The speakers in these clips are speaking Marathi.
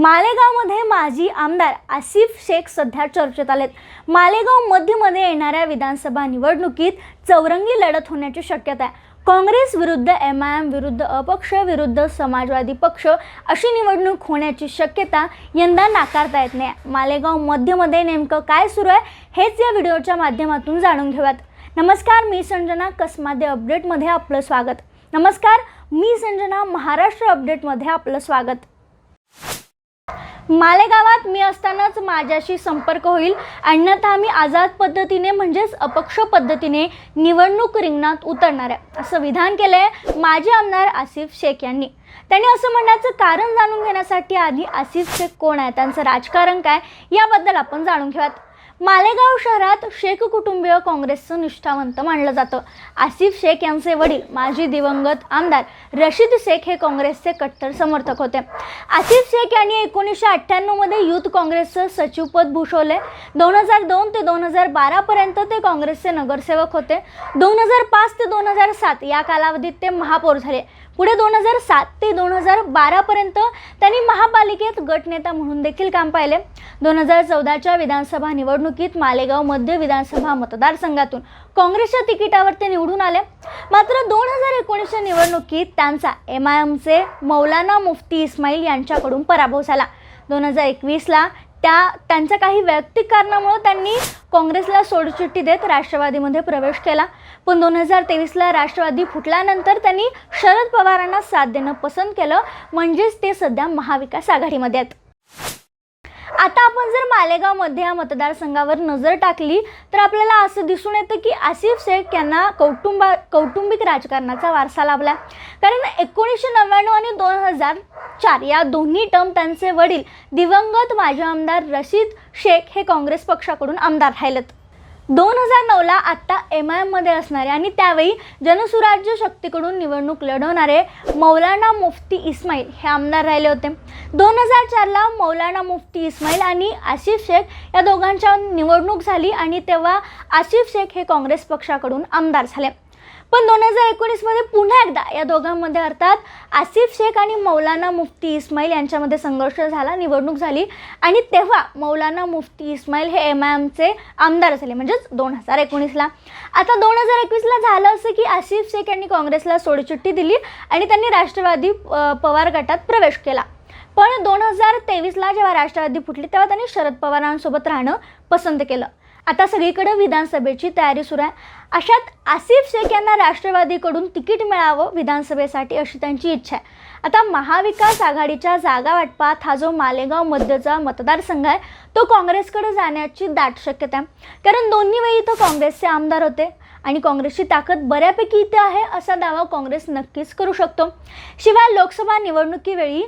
मालेगावमध्ये माजी आमदार आसिफ शेख सध्या चर्चेत आलेत. मालेगाव मध्यमध्ये येणाऱ्या विधानसभा निवडणुकीत चौरंगी लढत होण्याची शक्यता आहे. काँग्रेस विरुद्ध एम आय एम विरुद्ध अपक्ष विरुद्ध समाजवादी पक्ष अशी निवडणूक होण्याची शक्यता यंदा नाकारता येत नाही. मालेगाव मध्यमध्ये नेमकं काय सुरू आहे हेच या व्हिडिओच्या माध्यमातून जाणून घेऊयात. नमस्कार मी संजना कसमादे अपडेटमध्ये आपलं स्वागत. नमस्कार मी संजना महाराष्ट्र अपडेटमध्ये आपलं स्वागत. मालेगावात मी असतानाच माझ्याशी संपर्क होईल. अन्यथा मी आझाद पद्धतीने म्हणजेच अपक्ष पद्धतीने निवडणूक रिंगणात उतरणार आहे. असं विधान केलं आहे माजी आमदार आसिफ शेख यांनी. त्यांनी असं म्हणण्याचं कारण जाणून घेण्यासाठी आधी आसिफ शेख कोण आहे त्यांचं राजकारण काय? याबद्दल आपण जाणून घेऊयात. मालेगाव शहरात शेख कुटुंबीय काँग्रेसचं निष्ठावंत मानलं जातं. आसिफ शेख यांचे वडील माजी दिवंगत आमदार रशीद शेख हे काँग्रेसचे कट्टर समर्थक होते. आसिफ शेख यांनी एकोणीसशे अठ्ठ्याण्णवमध्ये यूथ काँग्रेसचं सचिवपद भूषवले. दोन हजार दोन ते दोन हजार बारापर्यंत ते काँग्रेसचे नगरसेवक होते. दोन हजार पाच ते दोन हजार सात या कालावधीत ते महापौर झाले. पुढे दोन हजार सात ते दोन हजार बारापर्यंत त्यांनी महापालिकेत गटनेता म्हणून देखील काम पाहिले. दोन हजार चौदाच्या विधानसभा निवडणुकीत मालेगाव मध्य विधानसभा मतदारसंघातून काँग्रेसच्या तिकिटावर ते निवडून आले. मात्र दोन हजार एकोणीसच्या निवडणुकीत त्यांचा एम आय एमचे मौलाना मुफ्ती इस्माईल यांच्याकडून पराभव झाला. दोन हजार एकवीसला त्या त्यांच्या काही वैयक्तिक कारणामुळं त्यांनी काँग्रेसला सोडचिठ्ठी देत राष्ट्रवादीमध्ये प्रवेश केला. पण दोन हजार तेवीसला राष्ट्रवादी फुटल्यानंतर त्यांनी शरद पवारांना साथ देणं पसंत केलं. म्हणजेच ते सध्या महाविकास आघाडीमध्ये आहेत. आता आपण जर मालेगावमध्ये या मतदारसंघावर नजर टाकली तर आपल्याला असं दिसून येतं की आसिफ शेख यांना कौटुंबा कौटुंबिक राजकारणाचा वारसा लाभला कारण एकोणीसशे नव्याण्णव आणि दोन हजार चार या दोन्ही टर्म त्यांचे वडील दिवंगत माजी आमदार रशीद शेख हे काँग्रेस पक्षाकडून आमदार राहिलेत. दोन हजार नऊला आत्ता एम आय एममध्ये असणारे आणि त्यावेळी जनसुराज्य शक्तीकडून निवडणूक लढवणारे मौलाना मुफ्ती इस्माईल हे आमदार राहिले होते. दोन हजार चारला मौलाना मुफ्ती इस्माईल आणि आसिफ शेख या दोघांच्या निवडणूक झाली आणि तेव्हा आसिफ शेख हे काँग्रेस पक्षाकडून आमदार झाले. पण दोन हजार एकोणीसमध्ये पुन्हा एकदा या दोघांमध्ये अर्थात आसिफ शेख आणि मौलाना मुफ्ती इस्माईल यांच्यामध्ये संघर्ष झाला निवडणूक झाली आणि तेव्हा मौलाना मुफ्ती इस्माईल हे एम आय एमचे आमदार झाले म्हणजेच दोन हजार एकोणीसला. आता दोन हजार एकवीसला झालं असं की आसिफ शेख यांनी काँग्रेसला सोडचिठ्ठी दिली आणि त्यांनी राष्ट्रवादी पवार गटात प्रवेश केला. पण दोन हजार तेवीसला जेव्हा राष्ट्रवादी फुटली तेव्हा त्यांनी शरद पवारांसोबत राहणं पसंत केलं. आता सगळीकडे विधानसभेची तयारी सुरू आहे. अशात आसिफ शेख यांना राष्ट्रवादीकडून तिकीट मिळावं विधानसभेसाठी अशी त्यांची इच्छा आहे. आता महाविकास आघाडीच्या जागा वाटपात हा जो मालेगाव मध्यचा मतदारसंघ आहे तो काँग्रेसकडे जाण्याची दाट शक्यता आहे. कारण दोन्ही वेळी तो काँग्रेसचे आमदार होते. आणि काँग्रेसची ताकद बऱ्यापैकी इथे आहे असा दावा काँग्रेस नक्कीच करू शकतो. शिवाय लोकसभा निवडणुकीवेळी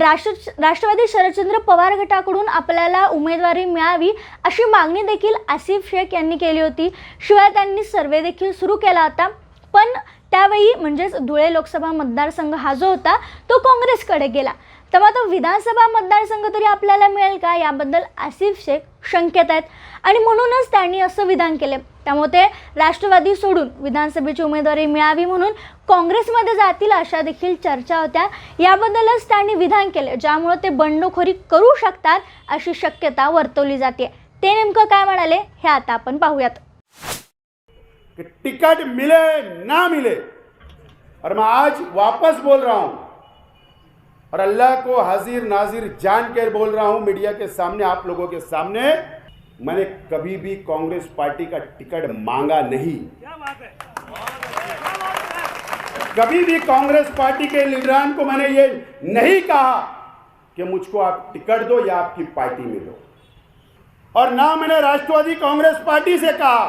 राष्ट्र राष्ट्रवादी शरदचंद्र पवार गटाकडून आपल्याला उमेदवारी मिळावी अशी मागणी देखील आसिफ शेख यांनी केली होती. शिवाय त्यांनी सर्वे देखील सुरू केला होता. पण त्यावेळी म्हणजेच धुळे लोकसभा मतदारसंघ हा जो होता तो काँग्रेसकडे गेला. तर मग आता विधानसभा मतदारसंघ तरी आपल्याला मिळेल का? याबद्दल आसिफ शेख शंकेत आहेत. आणि म्हणूनच त्यांनी असं विधान केले त्यामुळे ते राष्ट्रवादी सोडून विधानसभेची उमेदवारी मिळावी म्हणून काँग्रेसमध्ये जातील अशा देखील चर्चा होत्या. याबद्दलच त्यांनी विधान केले ज्यामुळे ते बंडखोरी करू शकतात अशी शक्यता वर्तवली जाते. ते नेमकं काय म्हणाले हे आता आपण पाहूयात. टिकट मिले ना मिले. और मैं आज वापस बोल रहा हूं. और अल्लाह को हाजिर नाजिर जान कर बोल रहा हूँ मीडिया के सामने आप लोगों के सामने। मैंने कभी भी कांग्रेस पार्टी का टिकट मांगा नहीं। कभी भी कांग्रेस पार्टी के लीडरान को मैंने ये नहीं कहा कि मुझको आप टिकट दो या आपकी पार्टी में लो और ना मैंने राष्ट्रवादी कांग्रेस पार्टी से कहा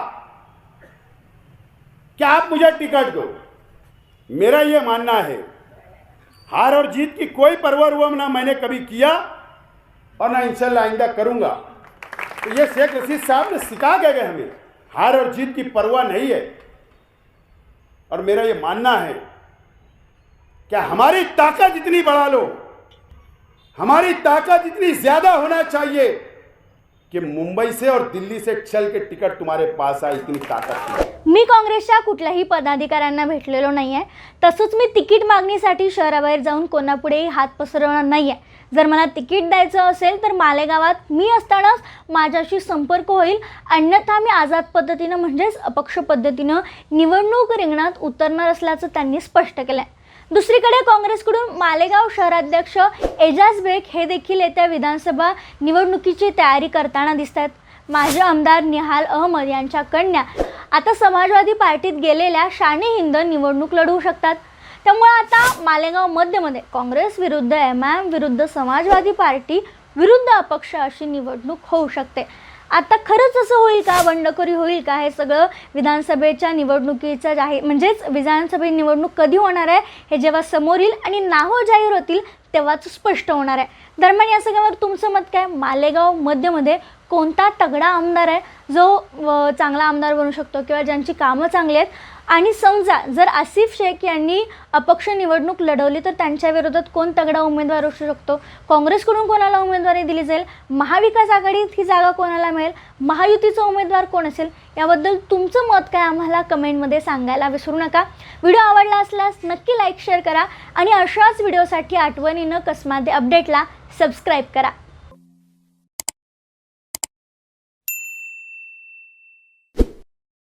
कि आप मुझे टिकट दो? मेरा यह मानना है हार और जीत की कोई परवाह हुआ ना मैंने कभी किया और ना इंशाल्लाह आइंदा करूँगा। तो ये शेख रशीद साहब ने सिखा के गए हमें, हार और जीत की परवाह नहीं है। और मेरा ये मानना है, क्या हमारी ताकत जितनी बढ़ा लो? हमारी ताकत जितनी ज़्यादा होना चाहिए कि मुंबई से और दिल्ली से चल के टिकट तुम्हारे पास आहे इतनी ताकद मी काँग्रेसच्या कुठल्याही पदाधिकाऱ्यांना भेटलेलो नाही आहे तसंच मी तिकीट मागणीसाठी शहराबाहेर जाऊन कोणापुढेही हात पसरवणार नाही आहे जर मला तिकीट द्यायचं असेल तर मालेगावात मी असतानाच माझ्याशी संपर्क होईल. अन्यथा मी आझाद पद्धतीनं म्हणजेच अपक्ष पद्धतीनं निवडणूक रिंगणात उतरणार असल्याचं त्यांनी स्पष्ट केलं आहे दुसरीकडे काँग्रेसकडून मालेगाव शहराध्यक्ष एजाज बेग हे देखील येत्या विधानसभा निवडणुकीची तयारी करताना दिसत आहेत माजी आमदार निहाल अहमद यांच्या कन्या आता समाजवादी पार्टीत गेलेल्या शाने हिंद निवडणूक लढवू शकतात. त्यामुळे आता मालेगाव मध्यमध्ये काँग्रेस विरुद्ध एम आय एम विरुद्ध समाजवादी पार्टी विरुद्ध अपक्ष अशी निवडणूक होऊ शकते. आता खरंच असं होईल का? बंडखोरी होईल का? हे सगळं विधानसभेच्या निवडणुकीचं जाहीर म्हणजेच विधानसभा निवडणूक कधी होणार आहे हे जेव्हा समोर येईल आणि नावं जाहीर होतील तेव्हाच स्पष्ट होणार आहे. दरम्यान या सगळ्यावर तुमचं मत काय? मालेगाव मध्यमध्ये कोणता तगडा आमदार आहे जो चांगला आमदार बनू शकतो किंवा ज्यांची कामं चांगली आहेत. आणि समजा जर आसिफ शेख यांनी अपक्ष निवडणूक लढवली तर त्यांच्या विरोधात कोण तगडा उमेदवार असू शकतो? काँग्रेसकडून कोणाला उमेदवारी दिली जाईल? महाविकास आघाडीत ही जागा कोणाला मिळेल? महायुतीचा उमेदवार कोण असेल? याबद्दल तुमचं मत काय आम्हाला कमेंटमध्ये सांगायला विसरू नका. व्हिडिओ आवडला असल्यास नक्की लाईक शेअर करा आणि अशाच व्हिडिओसाठी आठवणीनं कसमादे अपडेटला सबस्क्राईब करा.